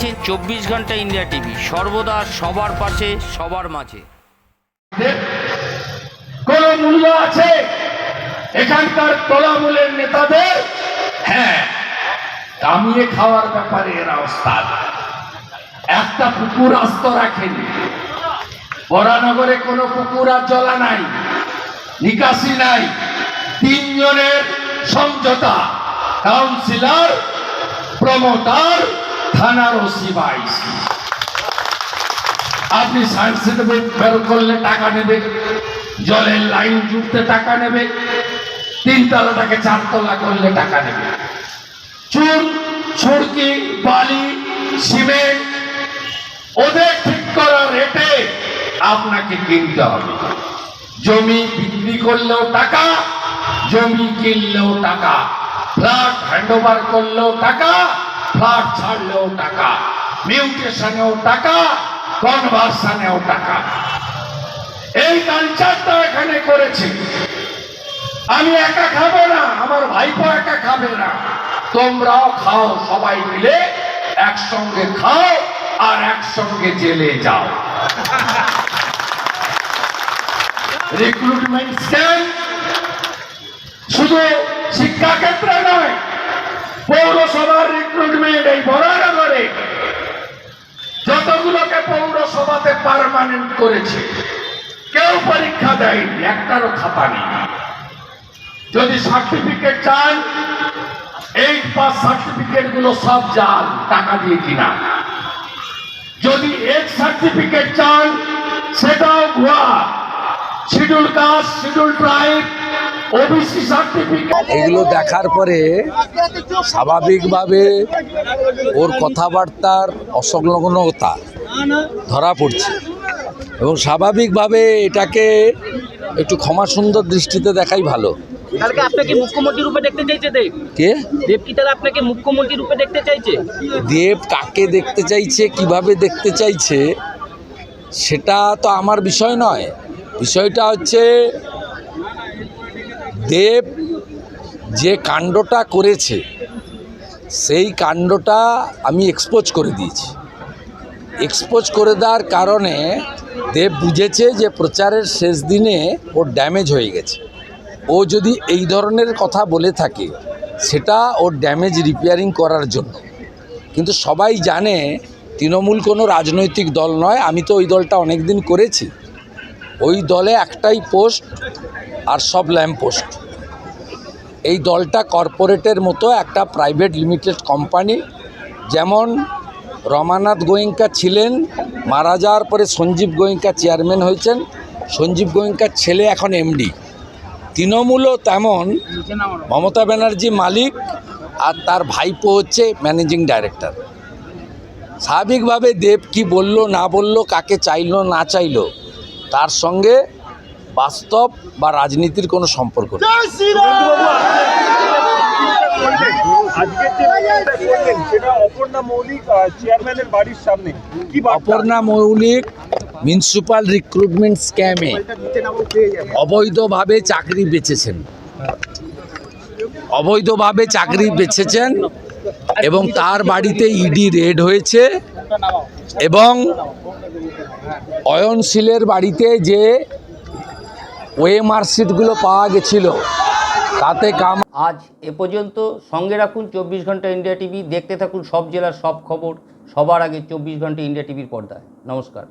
দেখছেন চব্বিশ ঘণ্টা ইন্ডিয়া টিভি। সর্বদা সবার পাশে, সবার মাঝে। কোন মূল্য আছে? এখানকার তলামূলের নেতাদের? হ্যাঁ কামিয়ে খাওয়ার ব্যাপারে এরা ওস্তাদ। একটা পুকুর আস্ত রাখেনি। বরানগরে কোনো পুকুর আর জলা নাই, নিকাশি নাই। তিনজনের সমঝোতা, কাউন্সিলর, প্রমোটার থানার ওসি আপনি সায়েন্সে দেবে বের করলে টাকা নেবে, জলের লাইন জুড়তে টাকা নেবে, তিনতলাটাকে চারতলা করলে টাকা নেবে। চুন ছুড়কি বালি, সিমেন্ট, ওদের ঠিক করা রেটে আপনাকে কিনতে হবে। জমি বিক্রি করলেও টাকা, জমি কিনলেও টাকা। ফ্ল্যাট হ্যান্ডওভার করলেও টাকা ফ্ল্যাট ছাড়লেও টাকা, মিউটেশনেও টাকা, কনভার্সনেও টাকা। এই কালচারটা এখানে করেছে। আমি একা খাব না, আমার ভাইপো একা খাবে না। তোমরাও খাও, সবাই মিলে একসঙ্গে খাও আর একসঙ্গে জেলে যাও। রিক্রুটমেন্ট স্ক্যাম শুধু শিক্ষাক্ষেত্রে নয় রিক্রুটমেন্ট এই বরানগরে যতগুলোকে পৌরসভাতে পার্মানেন্ট করেছে, কেউ পরীক্ষা দেয়নি, একটারও খাতা নেই। যদি সার্টিফিকেট চান এইট পাস সার্টিফিকেটগুলো সব জাল টাকা দিয়ে কিনা। যদি এজ সার্টিফিকেট চান, সেটাও ভুয়া। শিডিউল কাস্ট, শিডিউল ট্রাইব এগুলো দেখার পরে স্বাভাবিকভাবে ওর কথাবার্তার অসংলগ্নতা ধরা পড়ছে। এবং স্বাভাবিকভাবে এটাকে একটু ক্ষমা সুন্দর দৃষ্টিতে দেখাই ভালো। কালকে আপনাকে মুখ্যমন্ত্রী রূপে দেখতে চাইছে দেব? কে? দেব কি তাহলে আপনাকে মুখ্যমন্ত্রী রূপে দেখতে চাইছে? দেব কাকে দেখতে চাইছে কীভাবে দেখতে চাইছে সেটা তো আমার বিষয় নয়। বিষয়টা হচ্ছে দেব যে কাণ্ডটা করেছে, সেই কাণ্ডটা আমি এক্সপোজ করে দিয়েছি। এক্সপোজ করে দেওয়ার কারণে দেব বুঝেছে যে প্রচারের শেষ দিনে ওর ড্যামেজ হয়ে গেছে। ও যদি এই ধরনের কথা বলে থাকে, সেটা ওর ড্যামেজ রিপেয়ারিং করার জন্য। কিন্তু সবাই জানে, তৃণমূল কোনো রাজনৈতিক দল নয়, আমি তো ওই দলটা অনেক দিন করেছি। ওই দলে একটাই পোস্ট আর সব ল্যাম্প পোস্ট। এই দলটা কর্পোরেটের মতো একটা প্রাইভেট লিমিটেড কোম্পানি। যেমন রমানাথ গোয়েঙ্কা ছিলেন, মারা যাওয়ার পরে সঞ্জীব গোয়েঙ্কা চেয়ারম্যান হয়েছেন। সঞ্জীব গোয়েঙ্কার ছেলে এখন এমডি। তৃণমূলও তেমন। মমতা ব্যানার্জি মালিক আর তার ভাইপো হচ্ছে ম্যানেজিং ডাইরেক্টর। স্বাভাবিকভাবে দেব কি বলল, না বলল, কাকে চাইলো, না চাইলো তার সঙ্গে বাস্তব বা রাজনীতির কোনো সম্পর্ক নেই। আজকে যে মিটিংটা করলেন সেটা অপর্ণা মৌলিক আহ, চেয়ারম্যানের বাড়ির সামনে। কি বার্তা? অপর্ণা মৌলিক মিউনিসিপাল রিক্রুটমেন্ট স্ক্যামে অবৈধভাবে চাকরি বেচেছেন। অবৈধভাবে চাকরি বেচেছেন এবং তার বাড়িতে ইডি রেড হয়েছে এবং অয়নশীলের বাড়িতে যে ওয়ে মার্কশিটগুলো পাওয়া গেছিল, তাতে কাম আজ এ পর্যন্ত সঙ্গে রাখুন চব্বিশ ঘণ্টা ইন্ডিয়া টিভি, দেখতে থাকুন সব জেলার সব খবর, সবার আগে চব্বিশ ঘণ্টা ইন্ডিয়া টিভির পর্দায়। নমস্কার।